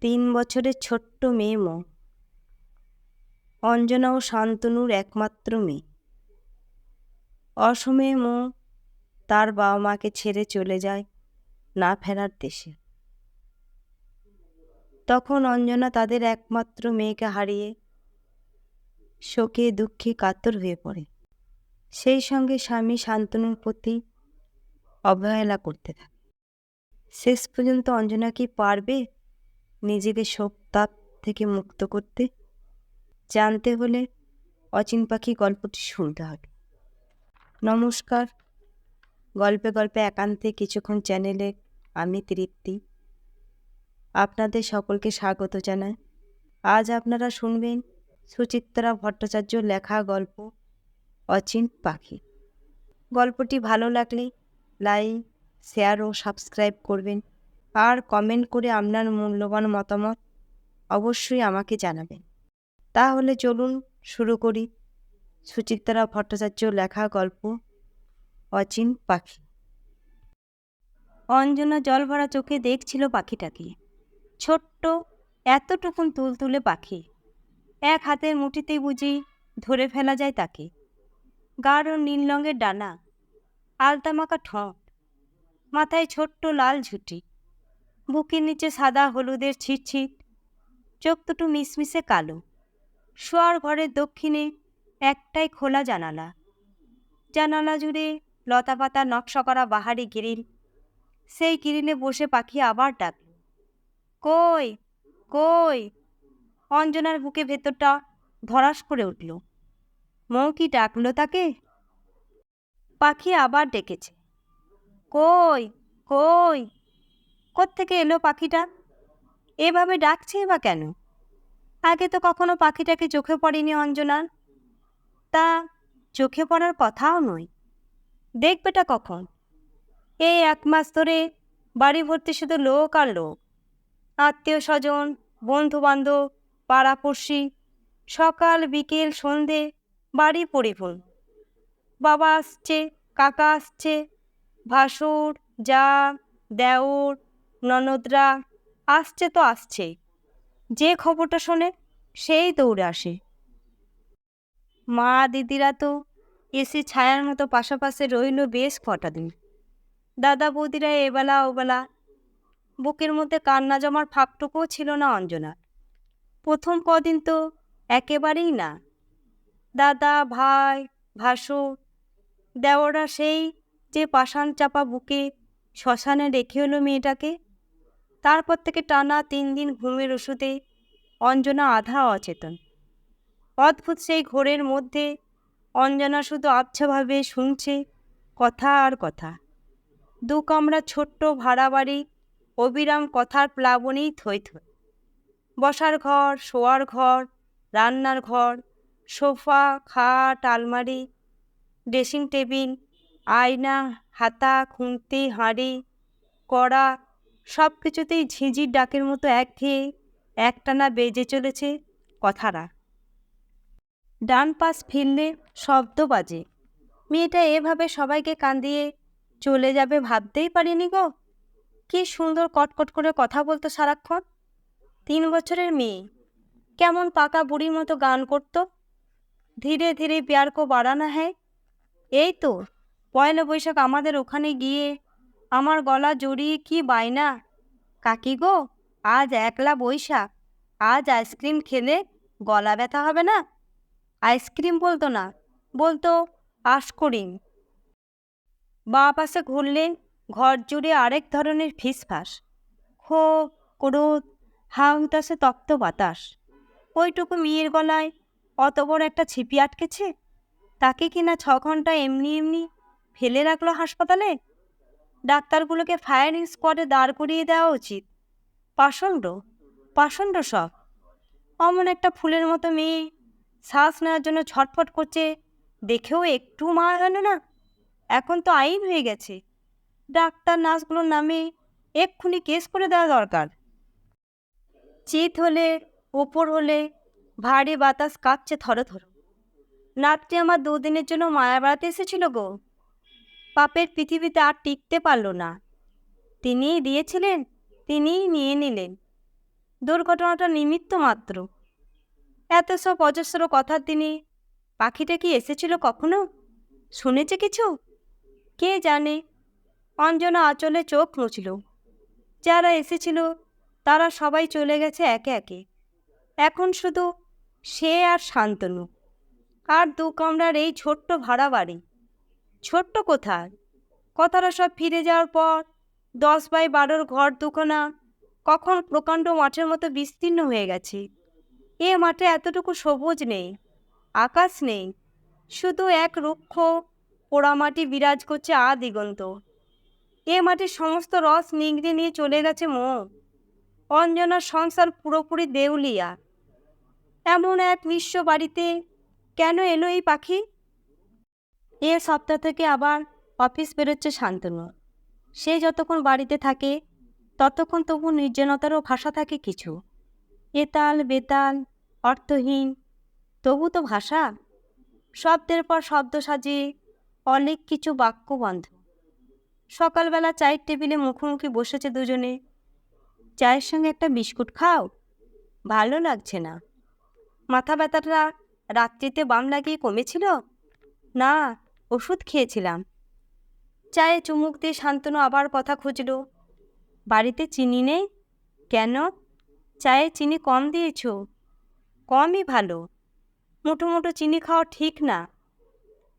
তিন বছরের ছোট্ট মেয়ে মো। অঞ্জনা ও শান্তনুর একমাত্র মেয়ে। অসময়ে মো তার বাবা মাকে ছেড়ে চলে যায় না ফেরার দেশে। তখন অঞ্জনা তাদের একমাত্র মেয়েকে হারিয়ে শোকে দুঃখে কাতর হয়ে পড়ে। সেই সঙ্গে স্বামী শান্তনুর প্রতি অবহেলা করতে থাকে। শেষ পর্যন্ত অঞ্জনা কি পারবে? নিজেকে শোক তাপ থেকে মুক্ত করতে, জানতে হলে অচিন পাখি গল্পটি শুনতে হবে। নমস্কার। গল্পে গল্পে একান্তে কিছুক্ষণ চ্যানেলে আমি তৃপ্তি। আপনাদের সকলকে স্বাগত জানাই। আজ আপনারা শুনবেন সুচিত্রা ভট্টাচার্য লেখা গল্প অচিন পাখি। গল্পটি ভালো লাগলে লাইক শেয়ার ও সাবস্ক্রাইব করবেন। আর কমেন্ট করে আপনার মূল্যবান মতামত অবশ্যই আমাকে জানাবেন। তাহলে চলুন শুরু করি। সুচিত্রা ভট্টাচার্য লেখা গল্প, অচিন পাখি। অঞ্জনা জল ভরা চোখে দেখছিল পাখিটাকে। ছোট্ট, এতটুকুন তুলতুলে পাখি। এক হাতের মুঠিতেই বুঝি ধরে ফেলা যায় তাকে। গাঢ় নীল রঙের ডানা, আলতামাকা ঠোঁট, মাথায় ছোট্ট লাল ঝুঁটি। বুকের নিচে সাদা হলুদের ছিটছিট, চোখ দুটো মিশমিশে কালো। শোয়ার ঘরের দক্ষিণে একটাই খোলা জানালা। জানালা জুড়ে লতাপাতা নকশা করা বাহারি গিরিল। সেই গিরিলে বসে পাখি আবার ডাকল কই কই? অঞ্জনার বুকে ভেতরটা ধরাস করে উঠল। মৌ কি ডাকলো তাকে? পাখি আবার ডেকেছে, কই কই? কোত্থেকে এলো পাখিটা? এভাবে ডাকছে বা কেন? আগে তো কখনো পাখিটাকে চোখে পড়েনি অঞ্জনার তা চোখে পড়ার কথাও নয়। দেখবেটা কখন? এই এক মাস ধরে বাড়ি ভর্তি শুধু লোক আর লোক। আত্মীয় স্বজন বন্ধু বান্ধব পাড়াপড়শি, সকাল, বিকেল, সন্ধে, বাড়ি পরিপূর্ণ বাবা আসছে, কাকা আসছে, ভাসুর, যা, দেওর ননদরা, আসছে তো আসছে যে খবরটা শোনে, সেই দৌড়ে আসে। মা, দিদিরা তো এসে ছায়ার মতো পাশাপাশি রইল বেশ কটা দিন। দাদা, বৌদিরা এবেলা ওবেলা। বুকের মধ্যে কান্না জমার ফাঁকটুকুও ছিল না অঞ্জনা প্রথম কদিন তো একেবারেই না। দাদা, ভাই ভাসু দেওরা সেই যে পাষাণ চাপা বুকে শ্মশানে রেখে হলো মেয়েটাকে তারপর থেকে টানা তিন দিন ঘুমের ওষুধে অঞ্জনা আধা অচেতন। অদ্ভুত সেই ঘোরের মধ্যে অঞ্জনা শুধু আবছাভাবে শুনছে কথা আর কথা। দু কামরা ছোট্ট ভাড়া বাড়ি, অবিরাম কথার প্লাবনেই থই থই। বসার ঘর, শোয়ার ঘর, রান্নার ঘর, সোফা, খাট, আলমারি, ড্রেসিং টেবিল, আয়না, হাতা, খুন্তি, হাঁড়ি, কড়া সব কিছুতেই ঝিঁঝির ডাকের মতো এক একঘেয়ে একটানা বেজে চলেছে কথারা ডান পাশ ফিরলে শব্দ বাজে। মেয়েটা এভাবে সবাইকে কান্দিয়ে চলে যাবে ভাবতেই পারিনি গো। কি সুন্দর কটকট করে কথা বলতো সারাক্ষণ। তিন বছরের মেয়ে, কেমন পাকা বুড়ির মতো গান করত। ধীরে ধীরে প্যার কো বাড়ানা হ্যায়। এই তো, পয়লা বৈশাখ আমাদের ওখানে গিয়ে আমার গলা জড়িয়ে কি বায়না? কাকি গো, আজ একলা বৈশাখ আজ আইসক্রিম খেলে গলা ব্যথা হবে না? আইসক্রিম বলতো না, বলতো আশকরিম বা পাশে ঘুরলে ঘর জুড়ে আরেক ধরনের ফিসফাস। খো, ক্রোধ, হা হুতাশে তপ্ত বাতাস। ওইটুকু মেয়ের গলায় অত বড় একটা ছিপি আটকেছে? তাকে কিনা ছ ঘণ্টা এমনি এমনি ফেলে রাখল হাসপাতালে? ডাক্তারগুলোকে ফায়ারিং স্কোয়াডে দাঁড় করিয়ে দেওয়া উচিত। পাষণ্ড পাষণ্ড সব। অমন একটা ফুলের মতো মেয়ে, শ্বাস নেওয়ার জন্য ছটফট করছে, দেখেও একটু মায়া গেল না। এখন তো আইন হয়ে গেছে। ডাক্তার নার্সগুলোর নামে এক্ষুনি কেস করে দেওয়া দরকার। চিত হলে, ওপর হলে, ভারী বাতাস কাঁপছে থরো থরো নাতটি আমার দুদিনের জন্য মায়া বেড়াতে এসেছিল গো। পাপের পৃথিবীতে আর টিকতে পারল না। তিনিই দিয়েছিলেন, তিনিই নিয়ে নিলেন। দুর্ঘটনাটা নিমিত্ত মাত্র। এত সব অজস্র কথার তিনি, পাখিটা কি এসেছিল কখনো? শুনেছে কিছু? কে জানে? অঞ্জনা আঁচলে চোখ মুছল। যারা এসেছিল, তারা সবাই চলে গেছে একে একে। এখন শুধু সে আর শান্তনু। আর দু কামরার এই ছোট্ট ভাড়া বাড়ি ছোট্ট কোথায় কথাটা সব ফিরে যাওয়ার পর দশ বাই বারোর ঘর দুখানা কখন প্রকাণ্ড মাঠের মতো বিস্তীর্ণ হয়ে গেছে। এ মাঠে এতটুকু সবুজ নেই, আকাশ নেই, শুধু এক রুক্ষ পোড়ামাটি বিরাজ করছে আ দিগন্ত। এ মাটির সমস্ত রস নিংড়ে নিয়ে চলে গেছে মো অঞ্জনার সংসার পুরোপুরি দেউলিয়া। এমন এক নিঃস্ব বাড়িতে কেন এলো এই পাখি? এ সপ্তাহ থেকে আবার অফিস বেরোচ্ছে শান্তনু। সে যতক্ষণ বাড়িতে থাকে, ততক্ষণ তবু নির্জনতারও ভাষা থাকে কিছু। এতাল, বেতাল, অর্থহীন, তবু তো ভাষা। শব্দের পর শব্দ সাজিয়ে অনেক কিছু বাক্য বন্ধ। সকালবেলা চায়ের টেবিলে মুখোমুখি বসেছে দুজনে। চায়ের সঙ্গে একটা বিস্কুট খাও, ভালো লাগছে না। মাথা ব্যথাটা রাত্রিতে বাম লাগিয়ে কমেছিল? না ওষুধ খেয়েছিলাম। চায়ে চুমুক দিয়ে শান্তনু আবার কথা খুঁজল। বাড়িতে চিনি নেই? কেন? চায়ে চিনি কম দিয়েছ? কমই ভালো। মুঠো মুঠো চিনি খাওয়া ঠিক না।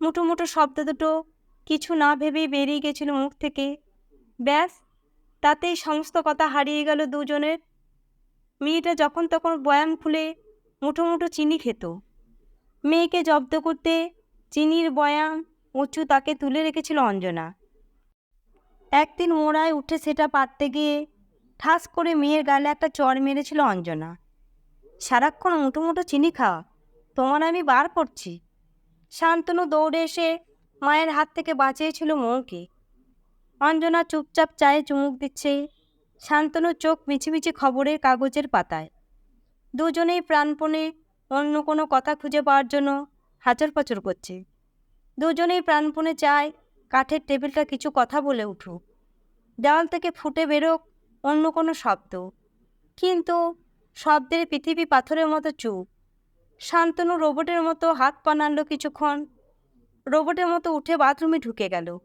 মুঠো মুঠো শব্দ দুটো কিছু না ভেবেই বেরিয়ে গেছিল মুখ থেকে। ব্যাস, তাতেই সমস্ত কথা হারিয়ে গেল দুজনের। মেয়েটা যখন তখন বয়াম খুলে মুঠো মুঠো চিনি খেত। মেয়েকে জব্দ করতে চিনির বয়াম উঁচু তাকে তুলে রেখেছিল অঞ্জনা। একদিন মোড়ায় উঠে সেটা পারতে গিয়ে ঠাস করে মেয়ের গালে একটা চর মেরেছিল অঞ্জনা। সারাক্ষণ মুঠো মুঠো চিনি খাওয়া, তোমার আমি বার করছি। শান্তনু দৌড়ে এসে মায়ের হাত থেকে বাঁচিয়েছিল মৌকে। অঞ্জনা চুপচাপ চায়ে চুমুক দিচ্ছে শান্তনু চোখ মিছিমিছি খবরের কাগজের পাতায়। দুজনেই প্রাণপণে অন্য কোনো কথা খুঁজে পাওয়ার জন্য হাচর পাচর করছে। দুজনেই প্রাণপণে চায়, কাঠের টেবিলটা কিছু কথা বলে উঠুক। দেওয়াল থেকে ফুটে বেরোক অন্য কোনো শব্দ। কিন্তু শব্দের পৃথিবী পাথরের মতো চুপ। শান্তনু রোবটের মতো হাত পা নাড়ল কিছুক্ষণ। রোবটের মতো উঠে বাথরুমে ঢুকে গেল।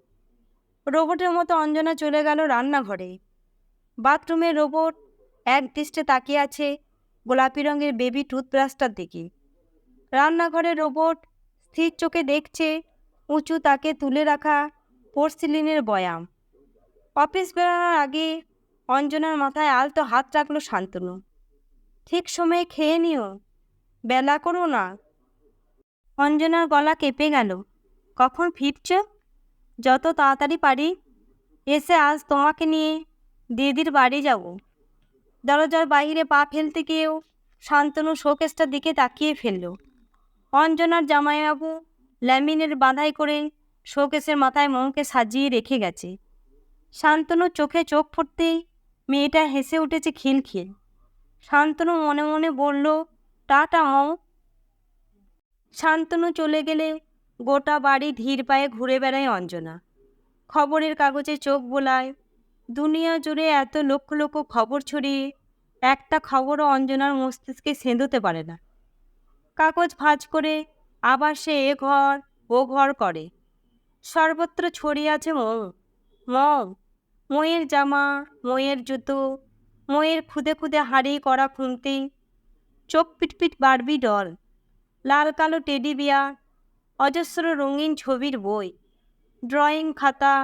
রোবটের মতো অঞ্জনা চলে গেল রান্নাঘরে। বাথরুমে রোবট এক দৃষ্টে তাকিয়ে আছে গোলাপি রঙের বেবি টুথব্রাশটার দিকে। রান্নাঘরে রোবট স্থির চোখে দেখছে উঁচু তাকে তুলে রাখা পোর্সিলিনের বয়াম। অফিস বেরোনোর আগে অঞ্জনার মাথায় আলতো হাত রাখল শান্তনু। ঠিক সময়ে খেয়ে নিও, বেলা করো না। অঞ্জনার গলা কেঁপে গেল। কখন ফিরছ? যত তাড়াতাড়ি পারি। এসে আজ তোমাকে নিয়ে দিদির বাড়ি যাব। দরজার বাইরে পা ফেলতে গিয়েও শান্তনু শোকেসটার দিকে তাকিয়ে ফেলল। অঞ্জনার জামাইবাবু ল্যামিনের বাঁধাই করে শোকেসের মাথায় মৌকে সাজিয়ে রেখে গেছে। শান্তনু চোখে চোখ ফুটতেই মেয়েটা হেসে উঠেছে খিলখিল। শান্তনু মনে মনে বলল, টাটা, মৌ। শান্তনু চলে গেলে গোটা বাড়ি ধীর পায়ে ঘুরে বেড়ায় অঞ্জনা। খবরের কাগজে চোখ বোলায়। দুনিয়া জুড়ে এত লক্ষ লক্ষ খবর ছড়িয়ে একটা খবরও অঞ্জনার মস্তিষ্কে সেঁধোতে পারে না। কাগজ ভাঁজ করে আবার সে এ ঘর, ও ঘর করে। সর্বত্র ছড়িয়ে আছে মৌ। মৌ ময়ের জামা ময়ের জুতো ময়ের খুদে খুদে হাড়ি করা খুন্তি, চোখ পিটপিট বারবি ডল, লাল কালো টেডি বিয়ার, অজস্র রঙিন ছবির বই, ড্রয়িং খাতা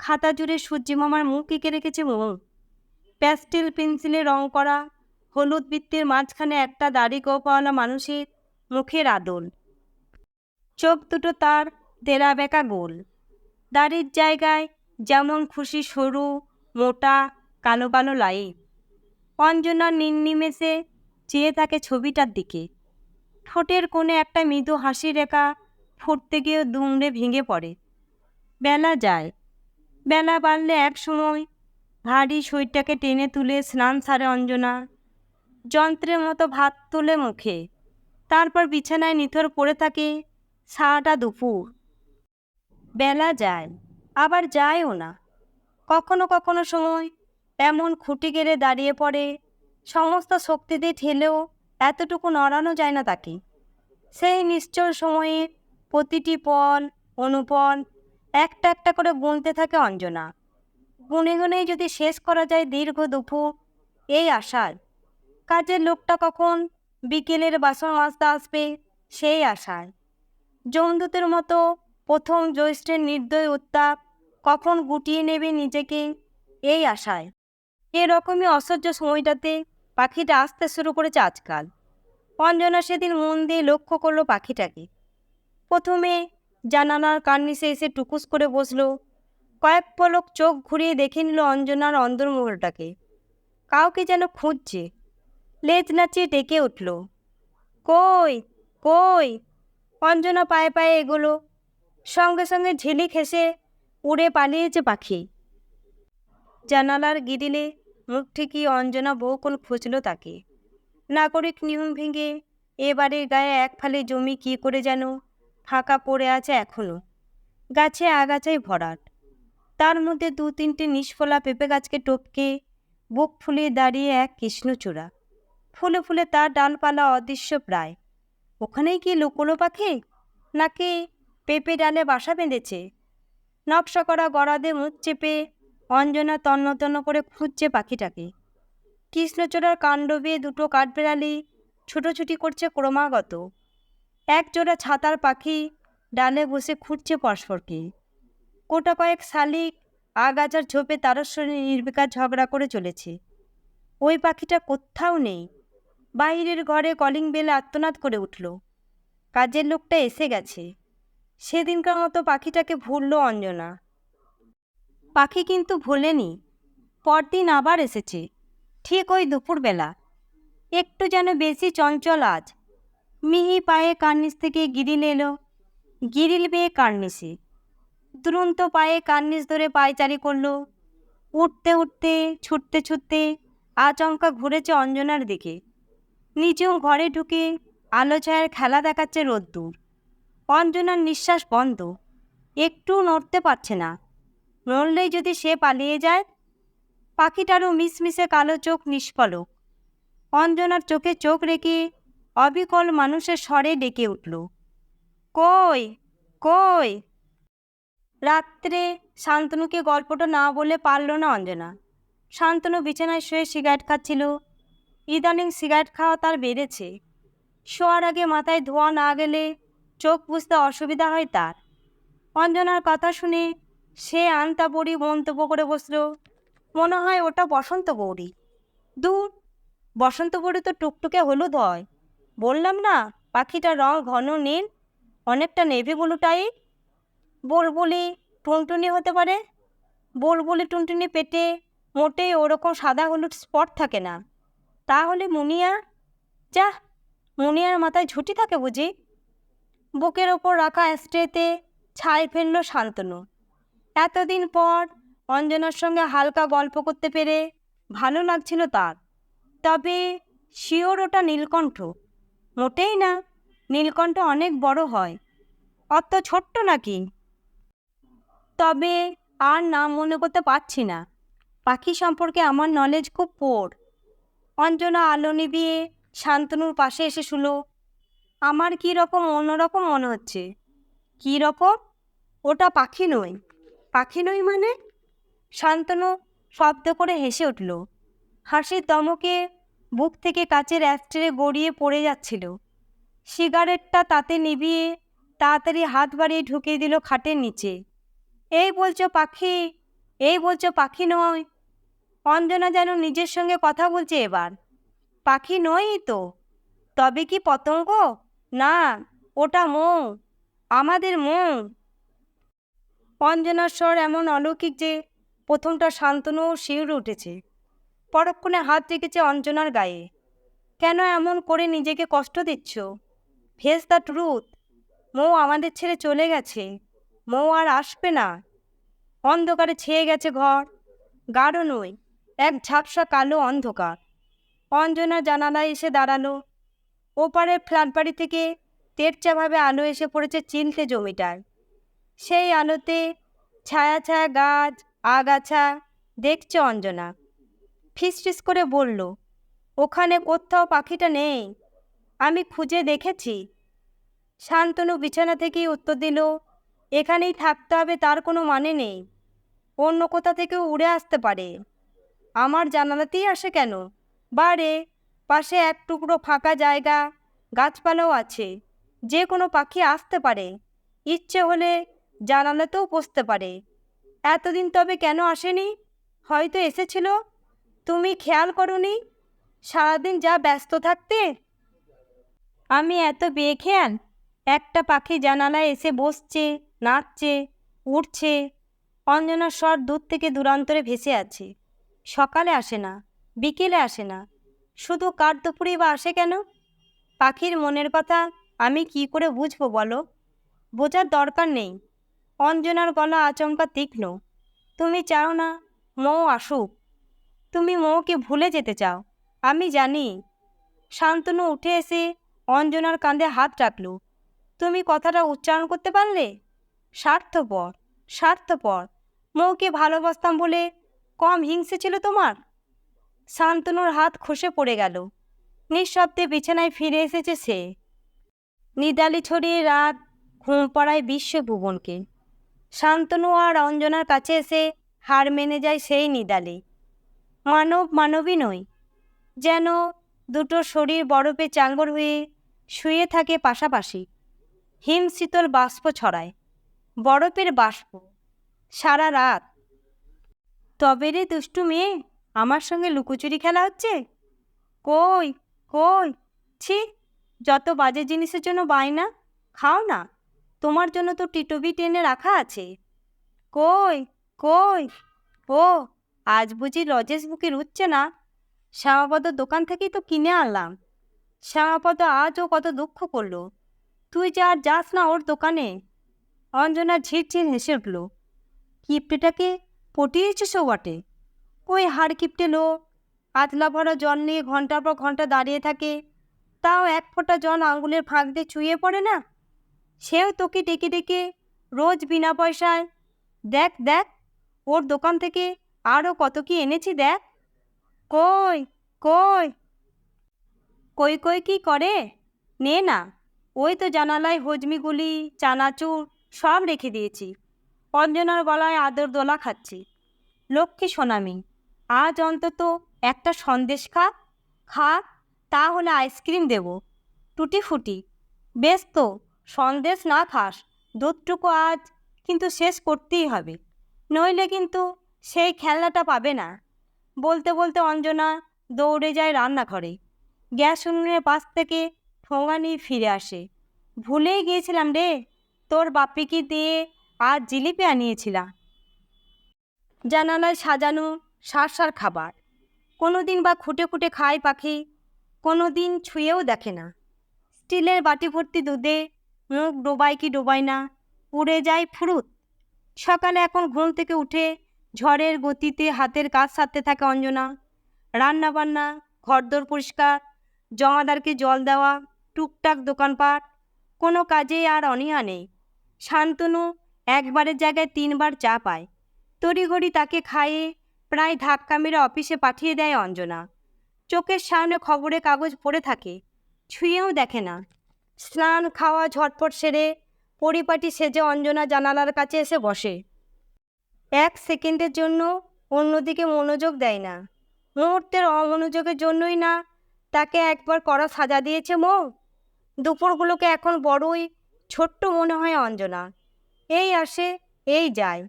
খাতা জুড়ে সূর্যি মামার মুখ এঁকে রেখেছে মৌ। প্যাস্টেল পেন্সিলে রং করা, হলুদ বৃত্তের মাঝখানে একটা দাড়ি গোপাওয়ালা মানুষের মুখের আদল। চোখ দুটো তার তেরা বেঁকা গোল। দাড়ির জায়গায় যেমন খুশি সরু, মোটা, কালো কালো লাইট অঞ্জনা নির্নিমেষে চেয়ে থাকে ছবিটার দিকে। ঠোঁটের কোণে একটা মৃদু হাসি রেখা ফুটতে গিয়ে দুমড়ে ভেঙে পড়ে। বেলা যায়। বেলা বাড়লে এক সময় ভারী শরীরটাকে টেনে তুলে স্নান সারে অঞ্জনা। যন্ত্রের মতো ভাত তোলে মুখে। তারপর বিছানায় নিথর পড়ে থাকে সারাটা দুপুর। বেলা যায়, আবার যায়ও না। কখনো কখনো সময় এমন খুঁটি গেড়ে দাঁড়িয়ে পড়ে, সমস্ত শক্তি দিয়ে ঠেলেও এতটুকু নড়ানো যায় না তাকে। সেই নিশ্চল সময়ে প্রতিটি পল, অনুপল, একটা একটা করে গুনতে থাকে অঞ্জনা। গুনে গুনেই যদি শেষ করা যায় দীর্ঘ দুপুর, এই আশায়। কাজের লোকটা কখন বিকেলের বাসন মাজতে আসবে, সেই আশায়। জমদূতের মতো প্রথম জ্যৈষ্ঠের নির্দয় উত্তাপ কখন গুটিয়ে নেবে নিজেকে? এই আশায়। এরকমই অসহ্য সময়টাতে পাখিটা আসতে শুরু করেছে আজকাল। অঞ্জনা সেদিন মন দিয়ে লক্ষ্য করল পাখিটাকে। প্রথমে জানালার কার্নিসে এসে টুকুস করে বসল। কয়েক পলক চোখ ঘুরিয়ে দেখে নিল অঞ্জনার অন্দরমহলটাকে। কাউকে যেন খুঁজছে। লেজ নাচিয়ে ডেকে উঠল। কই কই? অঞ্জনা পায়ে পায়ে এগোলো। সঙ্গে সঙ্গে ঝিলিক হেসে উড়ে পালিয়েছে পাখি। জানালার গিরিলে মুখ ঠিকই অঞ্জনা বহুক্ষণ খুঁজল তাকে। নাগরিক নিয়ম ভেঙে এবারে গায়ে এক ফালে জমি কী করে যেন ফাঁকা পড়ে আছে এখনও। গাছে আগাছায় ভরাট। তার মধ্যে দু তিনটে নিষ্ফলা পেঁপে গাছকে টপকে বুক ফুলিয়ে দাঁড়িয়ে এক কৃষ্ণচূড়া। ফুলে ফুলে তার ডালপালা অদৃশ্য প্রায়। ওখানেই কি লুকোলো পাখি? নাকি পেঁপে ডালে বাসা বেঁধেছে? নকশা করা গড়াদে মুখ চেপে অঞ্জনা তন্ন তন্ন করে খুঁজছে পাখিটাকে। কৃষ্ণচূড়ার কাণ্ড বেয়ে দুটো কাঠবেড়ালি ছুটোছুটি করছে ক্রমাগত। এক জোড়া ছাতার পাখি ডালে বসে খুঁজছে পরস্পরকে। কোটা কয়েক শালিক আগাছার ঝোপে তারস্বরে নির্বিকার ঝগড়া করে চলেছে। ওই পাখিটা কোথাও নেই। বাইরের ঘরে কলিং বেল আত্মনাদ করে উঠল। কাজের লোকটা এসে গেছে। সেদিনকার মতো পাখিটাকে ভুলল অঞ্জনা। পাখি কিন্তু ভোলেনি। পরদিন আবার এসেছে। ঠিক ওই দুপুরবেলা। একটু যেন বেশি চঞ্চল আজ। মিহি পায়ে কার্নিস থেকে গিরিল এলো। গিরিল বেয়ে কার্নিসে। দুরন্ত পায়ে কার্নিস ধরে পায়চারি করল। উঠতে উঠতে, ছুটতে ছুটতে আচমকা ঘুরেছে অঞ্জনার দিকে। নিজেও ঘরে ঢুকে আলো ছায়ার খেলা দেখাচ্ছে রোদ্দুর। অঞ্জনার নিঃশ্বাস বন্ধ। একটু নড়তে পারছে না। নড়লেই যদি সে পালিয়ে যায়, পাখিটারও মিসমিসে কালো চোখ নিষ্পলক অঞ্জনার চোখে চোখ রেখে অবিকল মানুষের স্বরে ডেকে উঠল, কই কই? রাত্রে শান্তনুকে গল্পটা না বলে পারল না অঞ্জনা। শান্তনু বিছানায় শুয়ে সিগারেট খাচ্ছিল। ইদানিং সিগারেট খাওয়া তার বেড়েছে। শোয়ার আগে মাথায় ধোয়া না গেলে চোখ বুঝতে অসুবিধা হয় তার। অঞ্জনার কথা শুনে সে আনতা বড়ি মন্তব্য করে বসল, মনে হয় ওটা বসন্ত বৌড়ি। দূর, বসন্ত বৌড়ি তো টুকটুকে হলুদ হয়। বললাম না, পাখিটার রং ঘন নীল, অনেকটা নেভি ব্লু টাইপ। বুলবুলি টুনটুনি হতে পারে। বুলবুলি টুনটুনি পেটে মোটেই ওরকম সাদা হলুদ স্পট থাকে না। তাহলে মুনিয়া যা, মুনিয়ার মাথায় ঝুঁটি থাকে বুঝি? বুকের ওপর রাখা স্ট্রেতে ছাই ফেলল শান্তনু। এতদিন পর অঞ্জনার সঙ্গে হালকা গল্প করতে পেরে ভালো লাগছিল তার। তবে শিওর ওটা নীলকণ্ঠ। মোটেই না, নীলকণ্ঠ অনেক বড় হয়। অত ছোট্ট নাকি? তবে আর নাম মনে করতে পারছি না। পাখি সম্পর্কে আমার নলেজ খুব পোর অঞ্জনা আলো নিবিয়ে শান্তনুর পাশে এসে শুলো, আমার কী রকম অন্যরকম মনে হচ্ছে? কী রকম? ওটা পাখি নই। পাখি নই মানে? শান্তনু শব্দ করে হেসে উঠল। হাসির দমকে বুক থেকে কাচের অ্যাস্ট্রে গড়িয়ে পড়ে যাচ্ছিল। সিগারেটটা তাতে নিভিয়ে তাড়াতাড়ি হাত বাড়িয়ে ঢুকিয়ে দিল খাটের নিচে। এই বলছো পাখি? এই বলছো পাখি নয়? অঞ্জনা যেন নিজের সঙ্গে কথা বলছে এবার। পাখি নয়ই তো। তবে কি পতঙ্গ? না, ওটা মৌ। আমাদের মৌ। অঞ্জনার স্বর এমন অলৌকিক যে প্রথমটা শান্তনু শিউরে উঠেছে। পরক্ষণে হাত রেখেছে অঞ্জনার গায়ে। কেন এমন করে নিজেকে কষ্ট দিচ্ছ? Face the truth. মৌ আমাদের ছেড়ে চলে গেছে। মৌ আর আসবে না। অন্ধকারে ছেয়ে গেছে ঘর। গাঢ় নই। এক ঝাপসা কালো অন্ধকার। অঞ্জনা জানালায় এসে দাঁড়াল। ওপারের ফ্ল্যাট বাড়ি থেকে তেরচাভাবে আলো এসে পড়েছে চিনতে জমিটায় সেই আলোতে ছায়া ছায়া গাছ, আগাছা, দেখছে অঞ্জনা। ফিস ফিস করে বলল, ওখানে কোথাও পাখিটা নেই। আমি খুঁজে দেখেছি। শান্তনু বিছানা থেকেই উত্তর দিল, এখানেই থাকতে হবে, তার কোনো মানে নেই। অন্য কোথা থেকেও উড়ে আসতে পারে। আমার জানালাতেই আসে কেন? বারে, পাশে এক টুকরো ফাঁকা জায়গা, গাছপালাও আছে। যে কোনো পাখি আসতে পারে। ইচ্ছে হলে জানালাতেও বসতে পারে। এতদিন তবে কেন আসেনি? হয়তো এসেছিল। তুমি খেয়াল করনি? সারাদিন যা ব্যস্ত থাকতে? আমি এত বেখেয়াল একটা পাখি জানালায় এসে বসছে, নাচছে উঠছে অঞ্জনার স্বর দূর থেকে দূরান্তরে ভেসে আছে। সকালে আসে না, বিকেলে আসে না। শুধু কার দুপুরেই বা আসে কেন? পাখির মনের কথা আমি কি করে বুঝব বলো? বোঝার দরকার নেই। অঞ্জনার গলা আচমকা তীক্ষ্ণ। তুমি চাও না মৌ আসুক। তুমি মৌকে ভুলে যেতে চাও। আমি জানি। শান্তনু উঠে এসে অঞ্জনার কাঁধে হাত রাখল। তুমি কথাটা উচ্চারণ করতে পারলে? স্বার্থপর স্বার্থপর। মৌকে ভালোবাসতাম বলে কম হিংসে ছিল তোমার? শান্তনুর হাত খসে পড়ে গেল। নিঃশব্দে বিছানায় ফিরে এসেছে সে। নিদালি ছড়িয়ে রাত ঘুম পড়ায় বিশ্বভুবনকে শান্তনু আর অঞ্জনার কাছে এসে হার মেনে যায় সেই নিদালি। মানব মানবী নয় যেন দুটো শরীর বরফে চাঙ্গর হয়ে শুয়ে থাকে পাশাপাশি। হিম শীতল বাষ্প ছড়ায়, বরফের বাষ্প, সারা রাত তবে রে দুষ্টু মেয়ে, আমার সঙ্গে লুকোচুরি খেলা হচ্ছে? কই কই, ছি, যত বাজে জিনিসের জন্য বায়না খাও না, তোমার জন্য তো টিটবি টেনে রাখা আছে। কই কই, ও, আজ বুঝি লজেস বুকে রুচ্ছে না? শ্যামাপদ দোকান থেকেই তো কিনে আনলাম। শ্যামাপদ আজও কত দুঃখ করল। তুই যা আর যাস না ওর দোকানে। অঞ্জনা ঝিরঝির হেসে উঠল। কিপ্টেটাকে পটিয়েছিস ও বটে? ওই হাড় কিপটে লোক। আতলা ভরা জল নিয়ে ঘণ্টার পর ঘণ্টা দাঁড়িয়ে থাকে। তাও এক ফোঁটা জল আঙুলের ফাঁক দিয়ে চুইয়ে পড়ে না? সেও তোকে ডেকে ডেকে রোজ বিনা পয়সায়। দেখ দেখ, ওর দোকান থেকে আরও কত কি এনেছি দেখ। কই কই? কই কই কি করে? নে না, ওই তো জানালায় হজমিগুলি, চানাচুর সব রেখে দিয়েছি। অঞ্জনার গলায় আদর দোলা খাচ্ছি। লক্ষ্মী সোনামি, আজ অন্তত একটা সন্দেশ খা খা, তাহলে আইসক্রিম দেব। টুটি ফুটি বেশ তো, সন্দেশ না খাস, দুধটুকু আজ কিন্তু শেষ করতেই হবে। নইলে কিন্তু সেই খেলনাটা পাবে না। বলতে বলতে অঞ্জনা দৌড়ে যায় রান্নাঘরে। গ্যাস উনুনের পাশ থেকে ঠোঙা ফিরে আসে। ভুলেই গিয়েছিলাম রে, তোর বাপিকে দিয়ে আর জিলিপি আনিয়েছিলাম জানালায় সাজানো সার সার খাবার। কোনো দিন বা খুঁটে খুঁটে খায় পাখি কোনো দিন ছুঁয়েও দেখে না। স্টিলের বাটি ভর্তি দুধে মুখ ডোবায় কি ডোবায় না, উড়ে যায় ফুরুত। সকালে এখন ঘুম থেকে উঠে ঝড়ের গতিতে হাতের কাজ সারতে থাকে অঞ্জনা। রান্না বান্না ঘরদোর পরিষ্কার, জমাদারকে জল দেওয়া, টুকটাক দোকানপাট। কোনো কাজেই আর অনীহা নেই। শান্তনু একবারের জায়গায় তিনবার চা পায়। তড়িঘড়ি তাকে খাইয়ে প্রায় ধাক্কা মেরে অফিসে পাঠিয়ে দেয় অঞ্জনা। চোখের সামনে খবরে কাগজ পড়ে থাকে, ছুঁয়েও দেখে না। স্নান, খাওয়া ঝটপট সেরে পরিপাটি সেজে অঞ্জনা জানালার কাছে এসে বসে। এক সেকেন্ডের জন্য অন্যদিকে মনোযোগ দেয় না। মুহূর্তের অমনোযোগের জন্যই না তাকে একবার করা সাজা দিয়েছে মৌ। দুপুরগুলোকে এখন বড়ই ছোট্ট মনে হয় অঞ্জনা। এই আসে, এই যায়।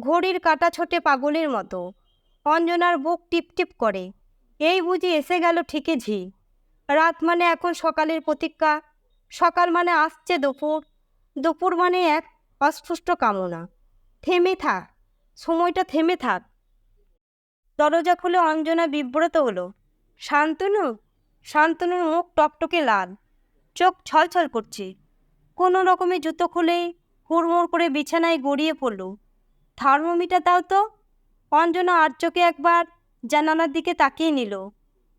ঘড়ির কাটা ছোটে পাগলের মতো। অঞ্জনার বুক টিপ টিপ করে। এই বুঝি এসে গেল ঠিকই ঝি। রাত মানে এখন সকালের প্রতীক্ষা সকাল মানে আসছে দুপুর। দুপুর মানে এক অস্পষ্ট কামনা। থেমে থাক। সময়টা থেমে থাক। দরজা খুলে অঞ্জনা বিব্রত হলো। শান্তনু? শান্তনুর মুখ টকটকে লাল। চোখ ছলছল করছে। কোনো রকমে জুতো খুলে হুড়মুড় করে বিছানায় গড়িয়ে পড়ল। থার্মোমিটার দাও তো। অঞ্জনা আর চোখে একবার জানালার দিকে তাকিয়ে নিল।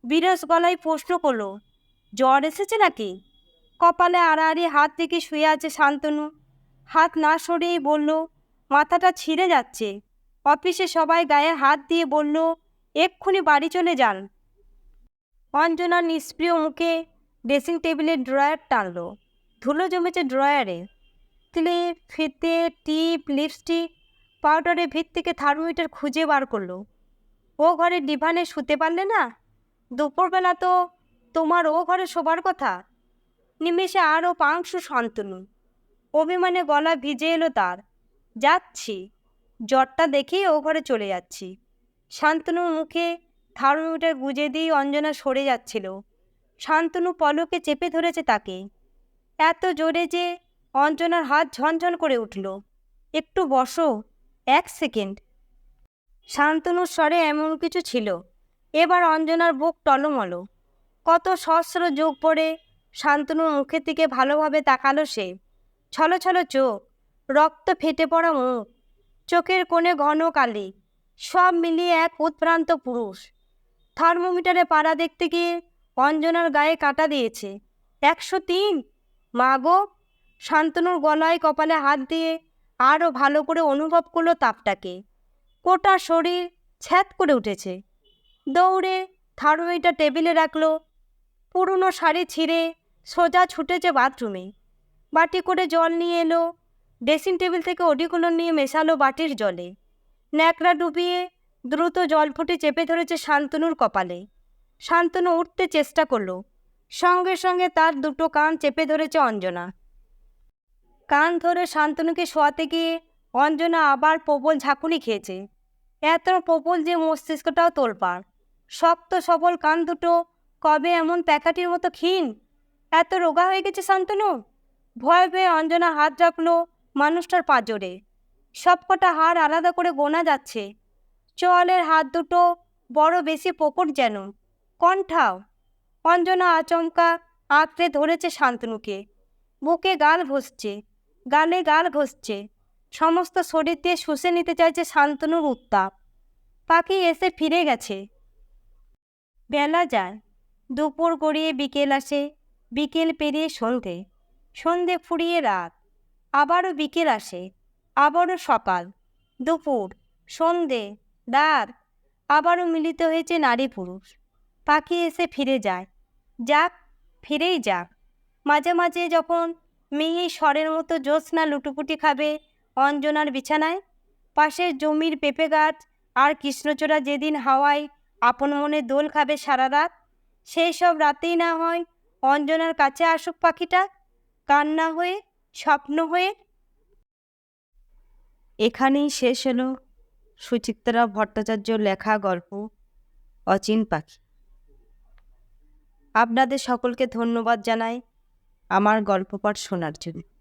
বিরস গলায় প্রশ্ন করল, জ্বর এসেছে নাকি? কপালে আড়াআড়ি হাত থেকে শুয়ে আছে শান্তনু। হাত না সরিয়েই বলল, মাথাটা ছিঁড়ে যাচ্ছে। অফিসে সবাই গায়ে হাত দিয়ে বলল, এক্ষুনি বাড়ি চলে যান। অঞ্জনা নিষ্প্রিয় মুখে ড্রেসিং টেবিলের ড্রয়ার টানল। ধুলো জমেছে ড্রয়ারে। ক্লিপ ফিতে, টিপ, লিপস্টিক, পাউডারের ভিত থেকে থার্মোমিটার খুঁজে বার করল। ও ঘরে ডিভানে শুতে পারলে না? দুপুরবেলা তো তোমার ও ঘরে শোবার কথা। নিমেষে আরও পাংশু শান্তনু। অভিমানে গলা ভিজে এলো তার। যাচ্ছি। জ্বরটা দেখেই ও ঘরে চলে যাচ্ছি। শান্তনুর মুখে থার্মোমিটার গুজে দিয়ে অঞ্জনা সরে যাচ্ছিল। শান্তনু পলকে চেপে ধরেছে তাকে। এত জোরে যে অঞ্জনার হাত ঝনঝন করে উঠল। একটু বসো, এক সেকেন্ড শান্তনুর স্বরে এমন কিছু ছিল। এবার অঞ্জনার বুক টলমল। কত সহস্র যোগ পড়ে শান্তনুর মুখের দিকে ভালোভাবে তাকালো সে। ছলো ছলো চোখ, রক্ত ফেটে পড়া মুখ, চোখের কোণে ঘন কালি, সব মিলিয়ে এক উৎভ্রান্ত পুরুষ। থার্মোমিটারে পাড়া দেখতে গিয়ে অঞ্জনার গায়ে কাটা দিয়েছে। একশো তিন? মা গো শান্তনুর গলায় কপালে হাত দিয়ে আরও ভালো করে অনুভব করল তাপটাকে। গোটা শরীর ছ্যাত করে উঠেছে। দৌড়ে থার্মোমিটার টেবিলে রাখল। পুরনো শাড়ি ছিঁড়ে সোজা ছুটেছে বাথরুমে। বাটি করে জল নিয়ে এলো। ড্রেসিং টেবিল থেকে ওডিগুলো নিয়ে মেশালো বাটির জলে। ন্যাকড়া ডুবিয়ে দ্রুত জল ফুটে চেপে ধরেছে শান্তনুর কপালে। শান্তনু উঠতে চেষ্টা করল। সঙ্গে সঙ্গে তার দুটো কান চেপে ধরেছে অঞ্জনা। কান ধরে শান্তনুকে শোয়াতে গিয়ে অঞ্জনা আবার প্রবল ঝাঁকুনি খেয়েছে। এত প্রবল যে মস্তিষ্কটাও তোলপাড়। শক্ত, সবল কান দুটো কবে এমন প্যাকাটির মতো ক্ষীণ? এত রোগা হয়ে গেছে শান্তনু? ভয় পেয়ে অঞ্জনা হাত রাখল মানুষটার পাঁজরে। সবকটা হাড় আলাদা করে গোনা যাচ্ছে। চোয়ালের হাত দুটো বড় বেশি প্রকট যেন। কণ্ঠাও। অঞ্জনা আচমকা আঁকড়ে ধরেছে শান্তনুকে। বুকে গাল ঘষছে। গালে গাল ঘষছে। সমস্ত শরীর দিয়ে শুষে নিতে চাইছে শান্তনুর উত্তাপ। পাখি এসে ফিরে গেছে। বেলা যায়। দুপুর গড়িয়ে বিকেল আসে। বিকেল পেরিয়ে সন্ধে। সন্ধে ফুরিয়ে রাত। আবারও বিকেল আসে। আবারও সকাল। দুপুর। সন্ধে। রাত। আবারও মিলিত হয়েছে নারী পুরুষ। পাখি এসে ফিরে যায়। যাক, ফিরেই যাক। মাঝে মাঝে যখন মেয়ে স্বরের মতো জ্যোৎস্না লুটুপুটি খাবে অঞ্জনার বিছানায়। পাশের জমির পেঁপে গাছ আর কৃষ্ণচূড়া যেদিন হাওয়ায় আপন মনে দোল খাবে সারা রাত। সেই সব রাতেই না হয় অঞ্জনার কাছে আসুক পাখিটা, কান্না হয়ে, স্বপ্ন হয়ে। এখানেই শেষ হলো সুচিত্রা ভট্টাচার্য লেখা গল্প, অচিন পাখি। আপনাদের সকলকে ধন্যবাদ জানাই। আমার গল্প পাঠ শোনার জন্য।